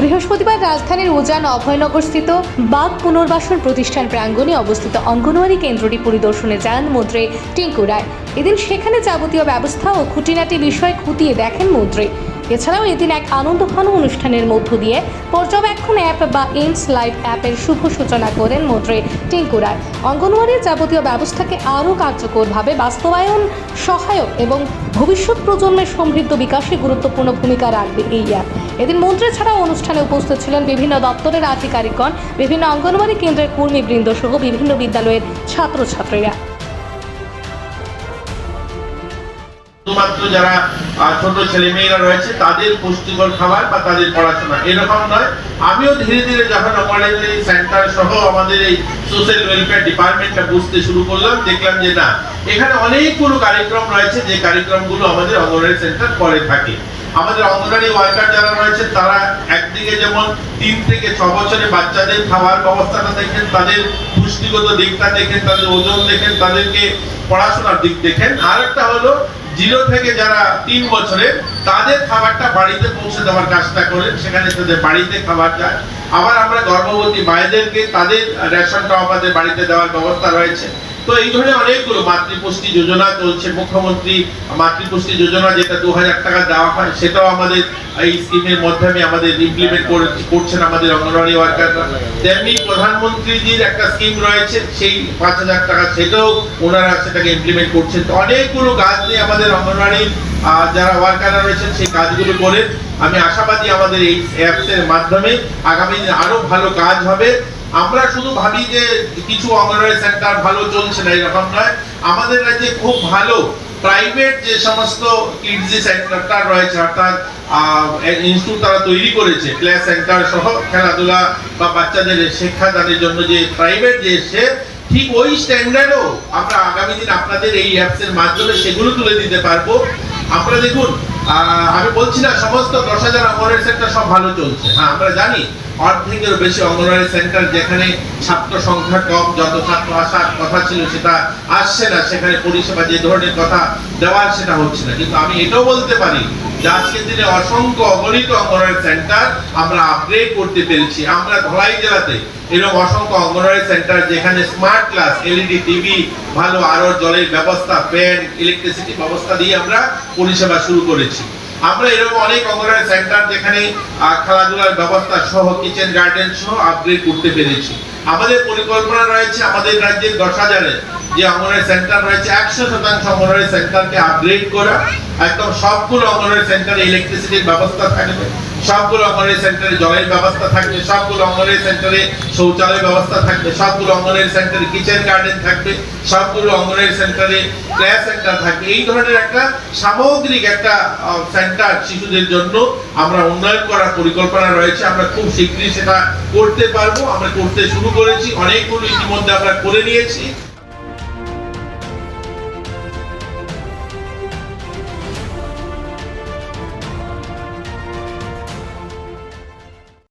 বৃহস্পতিবার রাজধানীর উজান অভয়নগরস্থিত বাঘ পুনর্বাসন প্রতিষ্ঠান প্রাঙ্গণে অবস্থিত অঙ্গনওয়াড়ি কেন্দ্রটি পরিদর্শনে যান মন্ত্রী টিঙ্কু রায়। এদিন সেখানে যাবতীয় ব্যবস্থা ও খুঁটিনাটি বিষয় খুঁটিয়ে দেখেন মন্ত্রী। এছাড়াও এদিন এক আনন্দঘন অনুষ্ঠানের মধ্য দিয়ে পর্যবেক্ষণ অ্যাপ বা এইমস লাইভ অ্যাপের শুভ সূচনা করেন মন্ত্রী টিঙ্কু রায়। অঙ্গনওয়াড়ির যাবতীয় ব্যবস্থাকে আরও কার্যকরভাবে বাস্তবায়ন, সহায়ক এবং ভবিষ্যৎ প্রজন্মের সমৃদ্ধ বিকাশে গুরুত্বপূর্ণ ভূমিকা রাখবে এই অ্যাপ। এদিন মন্ত্রী ছাড়াও অনুষ্ঠানে উপস্থিত ছিলেন বিভিন্ন দপ্তরের আধিকারিকগণ, বিভিন্ন অঙ্গনওয়াড়ি কেন্দ্রের কর্মীবৃন্দ সহ বিভিন্ন বিদ্যালয়ের ছাত্রছাত্রীরা। শুধুমাত্র যারা ছোট ছেলে মেয়েরা রয়েছে, তাদের পুষ্টিকর খাবার বা তাদের পড়াশোনা। এরকম নয়। আমিও ধীরে ধীরে যখন অঙ্গনওয়াড়ি সেন্টার সহ আমাদের এই সোশ্যাল ওয়েলফেয়ার ডিপার্টমেন্টটা বুঝতে শুরু করলাম, দেখলাম যে না, এখানে অনেকগুলো কার্যক্রম রয়েছে, যে কার্যক্রমগুলো আমাদের অঙ্গনওয়াড়ি সেন্টার করে থাকে। আমাদের অঙ্গনওয়াড়ি ওয়ার্কার যারা রয়েছে, তারা একদিকে যেমন তিন থেকে ছ বছরের বাচ্চাদের খাওয়ার ব্যবস্থাটা দেখেন, তাদের পুষ্টিগত দিকটা দেখেন, তাদের ওজন দেখেন, তাদেরকে পড়াশোনার দিক দেখেন। আর একটা হলো জিরো থেকে যারা তিন বছরে, তাদের খাবারটা বাড়িতে পৌঁছে দেওয়ার কাজটা করেন সেখানে তাদের বাড়িতে খাবার যায়। আবার আমরা গর্ভবতী মায়েদেরকে তাদের রেশনটা আমাদের বাড়িতে দেওয়ার ব্যবস্থা রয়েছে। তো এই ধরনের অনেকগুলো মাতৃপুষ্টি যোজনা চলছে। মুখ্যমন্ত্রী মাতৃপুষ্টি যোজনা যেটা দু হাজার টাকা দেওয়া হয়, সেটাও আমাদের এই স্কিমের মাধ্যমে আমাদের ইমপ্লিমেন্ট করছেন আমাদের অঙ্গনওয়াড়ি ওয়ার্কাররা। তেমনি প্রধানমন্ত্রীজির একটা স্কিম রয়েছে, সেই পাঁচ হাজার টাকা সেটাও ওনারা সেটাকে ইমপ্লিমেন্ট করছেন। তো অনেকগুলো কাজ নিয়ে আমাদের অঙ্গনওয়াড়ির যারা ওয়ার্কাররা রয়েছেন, সেই কাজগুলো করে আমি আশাবাদী আমাদের এই অ্যাপস এর মাধ্যমে আগামী দিনে আরও ভালো কাজ হবে। আমরা শুধু ভাবি যে কিছু অঙ্গনওয়াড়ি সেন্টার ভালো চলছে না, এরকম নয়। আমাদের রাজ্যে খুব ভালো। প্রাইভেট যে সমস্ত কিডজি সেন্টারটা রয়েছে, অর্থাৎ ইনস্টিটিউট তারা তৈরি করেছে প্লে সেন্টার সহ খেলাধুলা বা বাচ্চাদের শিক্ষাদানের জন্য যে প্রাইভেট যে এসছে, ঠিক ওই স্ট্যান্ডার্ডও আমরা আগামী দিন আপনাদের এই অ্যাপস এর মাধ্যমে সেগুলো তুলে দিতে পারব। আপনারা দেখুন আমি বলছি না, সমস্ত দশ হাজার অঙ্গনওয়াড়ি সেন্টার সব ভালো চলছে। হ্যাঁ আমরা জানি। অর্ধেকের বেশি অঙ্গনওয়াড়ি সেন্টার যেখানে ছাত্র সংখ্যা কম, যত ছাত্র আসার কথা ছিল সেটা আসছে না, সেখানে পরিষেবা যে ধরনের কথা দেওয়ার সেটা হচ্ছে না। কিন্তু আমি এটাও বলতে পারি যে আজকের দিনে অসংখ্য অগণিত অঙ্গনওয়াড়ি সেন্টার আমরা আপগ্রেড করতে পেরেছি। আমরা ধলাই জেলাতে এরকম অসংখ্য অঙ্গনওয়াড়ি সেন্টার যেখানে স্মার্ট ক্লাস এলইডি টিভি ভালো আরও জলের ব্যবস্থা ফ্যান ইলেকট্রিসিটি ব্যবস্থা দিয়ে আমরা পরিষেবা শুরু করেছি। আমরা এরকম অনেক অঙ্গনওয়াড়ি সেন্টার যেখানে খেলাধুলার ব্যবস্থা সহ কিচেন গার্ডেন সহ আপগ্রেড করতে পেরেছি। আমাদের পরিকল্পনা রয়েছে, আমাদের রাজ্যের দশ হাজারে যে অঙ্গনওয়াড়ি সেন্টার রয়েছে, একশো শতাংশ অঙ্গনওয়াড়ি সেন্টারকে আপগ্রেড করা। একদম সবগুলো অঙ্গনওয়াড়ি সেন্টারে ইলেকট্রিসিটির ব্যবস্থা থাকবে। সবগুলো অঙ্গনওয়াড়ি সেন্টারে জলের ব্যবস্থা থাকবে সবগুলো অঙ্গনওয়াড়ি সেন্টারে শৌচালয় ব্যবস্থা থাকবে সবগুলো অঙ্গনওয়াড়ি সেন্টারে কিচেন গার্ডেন থাকবে সবগুলো অঙ্গনের সেন্টারে প্লে সেন্টার থাকবে। এই ধরনের একটা সামগ্রিক একটা সেন্টার শিশুদের জন্য আমরা উন্নয়ন করার পরিকল্পনা রয়েছে। আমরা খুব শীঘ্রই সেটা করতে পারব। আমরা করতে শুরু করেছি। অনেকগুলো ইতিমধ্যে আমরা করে নিয়েছি।